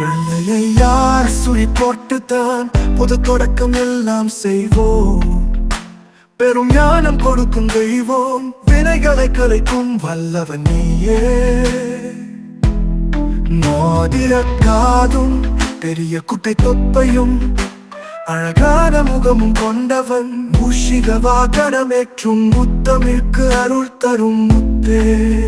பிள்ளையை யார் சுழி போட்டுத்தான்? புது தொடக்கம் எல்லாம் செய்வோம். பெரும் ஞானம் கொடுக்கும் தெய்வோம். வினைகளை கலைக்கும் வல்லவன் நீயே. மோதிர காதும் பெரிய குட்டை தொப்பையும் அழகான முகமும் கொண்டவன். மூஷிக வாகனமேற்றும் முத்தமிற்கு அருள் தரும் முத்தே.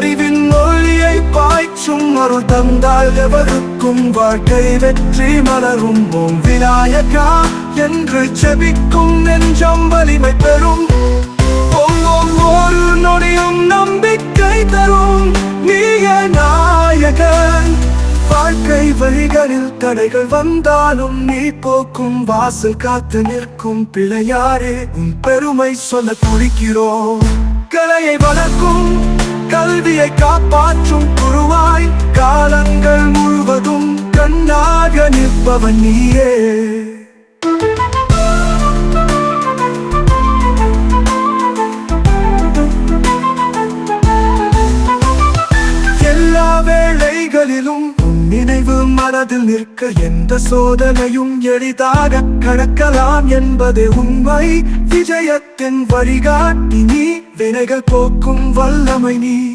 அறிவின் ஒளியை பாய்ச்சும் அருள் தந்தால் எவருக்கும் வாழ்க்கை வெற்றி மலரும். ஓம் விநாயகா என்று செபிக்கும் நெஞ்சம் வலிமை பெறும். ஒவ்வொரு ஒரு நொடியும் நம்பிக்கை தரும். நீய நாயகன் வாழ்க்கை வழிகளில் தடைகள் வந்தாலும் நீ போக்கும் வாசல் காத்து நிற்கும் பிள்ளையாரே உன் பெருமை சொல்ல துடிக்கிறோம். கலையை வளர்க்கும் கல்வியை காப்பாற்றும் குருவாய். காலங்கள் முழுவதும் கண்ணாக நிற்பவன் நீயே. எல்லா வேளைகளிலும் நினைவு மனதில் நிற்க எந்த சோதனையும் எளிதாக கடக்கலாம் என்பதே உண்மை. விஜயத்தின் வழிகாட்டி நீ வினைகள் போக்கும் வல்லமை நீ.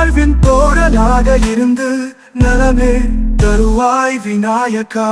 வாழ்வின் தோழனாக இருந்து நலமே தருவாய் விநாயகா.